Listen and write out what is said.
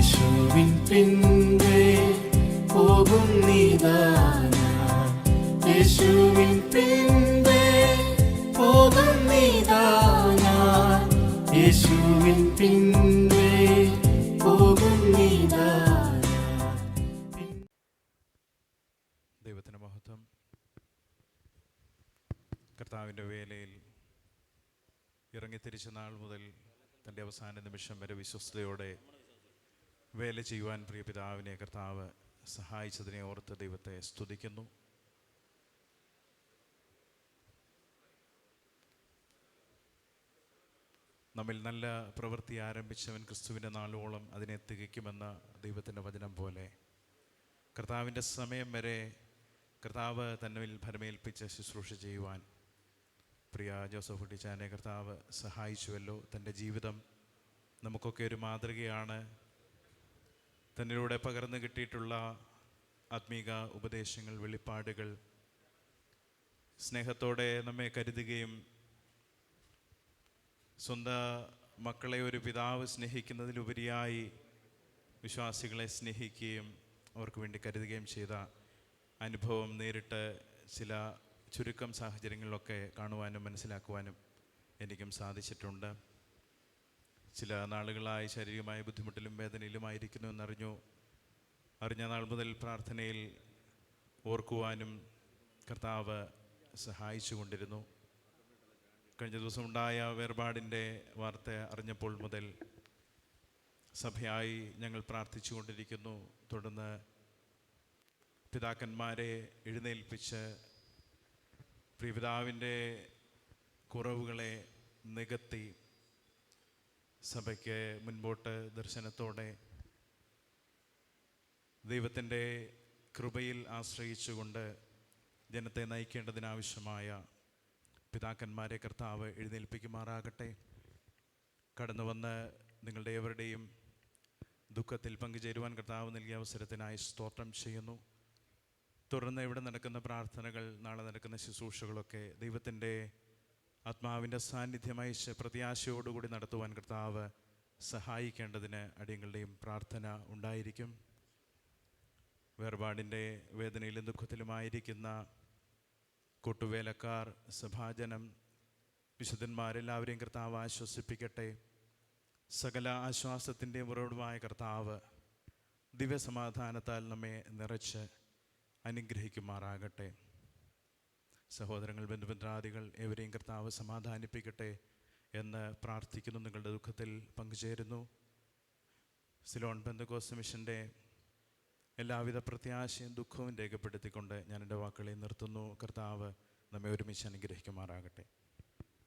യേശുവിൻ പിൻപേ പോകും നീതാന യേശുവിൻ പിൻപേ പോകും നീതാന യേശുവിൻ പിൻപേ പോകും നീതാന ദൈവത്തിന് മഹത്വം. കർത്താവിന്റെ വേലയിൽ ഇറങ്ങിത്തിരിച്ച നാൾ മുതൽ തന്റെ അവസാന നിമിഷം വരെ വിശ്വസ്തയോടെ വേല ചെയ്യുവാൻ പ്രിയ പിതാവിനെ കർത്താവ് സഹായിച്ചതിനെ ഓർത്ത് ദൈവത്തെ സ്തുതിക്കുന്നു. നമ്മിൽ നല്ല പ്രവൃത്തി ആരംഭിച്ചവൻ ക്രിസ്തുവിന്റെ നാളോളം അതിനെ തികയ്ക്കുമെന്ന ദൈവത്തിന്റെ വചനം പോലെ കർത്താവിന്റെ സമയം വരെ കർത്താവ് തന്നിൽ ഭരമേൽപ്പിച്ച് ശുശ്രൂഷ ചെയ്യുവാൻ പ്രിയ ജോസഫ് കുട്ടിച്ചാനെ കർത്താവ് സഹായിച്ചുവല്ലോ. തന്റെ ജീവിതം നമുക്കൊക്കെ ഒരു മാതൃകയാണ്. തന്നിലൂടെ പകർന്നു കിട്ടിയിട്ടുള്ള ആത്മീക ഉപദേശങ്ങൾ വെളിപ്പാടുകൾ സ്നേഹത്തോടെ നമ്മെ കരുതുകയും സ്വന്തം മക്കളെ ഒരു പിതാവ് സ്നേഹിക്കുന്നതിലുപരിയായി വിശ്വാസികളെ സ്നേഹിക്കുകയും അവർക്ക് വേണ്ടി കരുതുകയും ചെയ്ത അനുഭവം നേരിട്ട് ചില ചുരുക്കം സാഹചര്യങ്ങളിലൊക്കെ കാണുവാനും മനസ്സിലാക്കുവാനും എനിക്കും സാധിച്ചിട്ടുണ്ട്. ചില നാളുകളായി ശാരീരികമായ ബുദ്ധിമുട്ടിലും വേദനയിലുമായിരിക്കുന്നു എന്നറിഞ്ഞു. അറിഞ്ഞ നാൾ മുതൽ പ്രാർത്ഥനയിൽ ഓർക്കുവാനും കർത്താവ് സഹായിച്ചു കൊണ്ടിരുന്നു കഴിഞ്ഞ ദിവസം ഉണ്ടായ വേർപാടിന്റെ വാർത്ത അറിഞ്ഞപ്പോൾ മുതൽ സഭയായി ഞങ്ങൾ പ്രാർത്ഥിച്ചു കൊണ്ടിരിക്കുന്നു തുടർന്ന് പിതാക്കന്മാരെ എഴുന്നേൽപ്പിച്ച് പ്രിയപിതാവിന്റെ കുറവുകളെ നികത്തി സഭയ്ക്ക് മുൻപോട്ട് ദർശനത്തോടെ ദൈവത്തിന്റെ കൃപയിൽ ആശ്രയിച്ചുകൊണ്ട് ജനത്തെ നയിക്കേണ്ടതിനാവശ്യമായ പിതാക്കന്മാരെ കർത്താവ് എഴുന്നേൽപ്പിക്കുമാറാകട്ടെ. കടന്നു വന്ന് നിങ്ങളുടെ ഏവരുടെയും ദുഃഖത്തിൽ പങ്കുചേരുവാൻ കർത്താവ് നൽകിയ അവസരത്തിനായി സ്തോത്രം ചെയ്യുന്നു. തുടർന്ന് ഇവിടെ നടക്കുന്ന പ്രാർത്ഥനകൾ നാളെ നടക്കുന്ന ശുശ്രൂഷകളൊക്കെ ദൈവത്തിന്റെ ആത്മാവിന്റെ സാന്നിധ്യമായി പ്രത്യാശയോടുകൂടി നടത്തുവാൻ കർത്താവ് സഹായിക്കേണ്ടതിന് അടിയങ്ങളുടെയും പ്രാർത്ഥന ഉണ്ടായിരിക്കും. വേർപാടിന്റെ വേദനയിലും ദുഃഖത്തിലുമായിരിക്കുന്ന കൂട്ടുവേലക്കാർ സഭാജനം വിശുദ്ധന്മാരെല്ലാവരെയും കർത്താവ് ആശ്വസിപ്പിക്കട്ടെ. സകല ആശ്വാസത്തിന്റെ ഉറവിടമായ കർത്താവ് ദിവ്യസമാധാനത്താൽ നമ്മെ നിറച്ച് അനുഗ്രഹിക്കുമാറാകട്ടെ. സഹോദരങ്ങൾ ബന്ധുബന്ധാദികൾ എവരെയും കർത്താവ് സമാധാനിപ്പിക്കട്ടെ എന്ന് പ്രാർത്ഥിക്കുന്നു. നിങ്ങളുടെ ദുഃഖത്തിൽ പങ്കുചേരുന്നു. സിലോൺ ബന്ധുക്കോസ് മിഷന്റെ എല്ലാവിധ പ്രത്യാശയും ദുഃഖവും രേഖപ്പെടുത്തിക്കൊണ്ട് ഞാൻ എന്റെ വാക്കുകളെ നിർത്തുന്നു. കർത്താവ് നമ്മെ ഒരുമിച്ച് അനുഗ്രഹിക്കുമാറാകട്ടെ.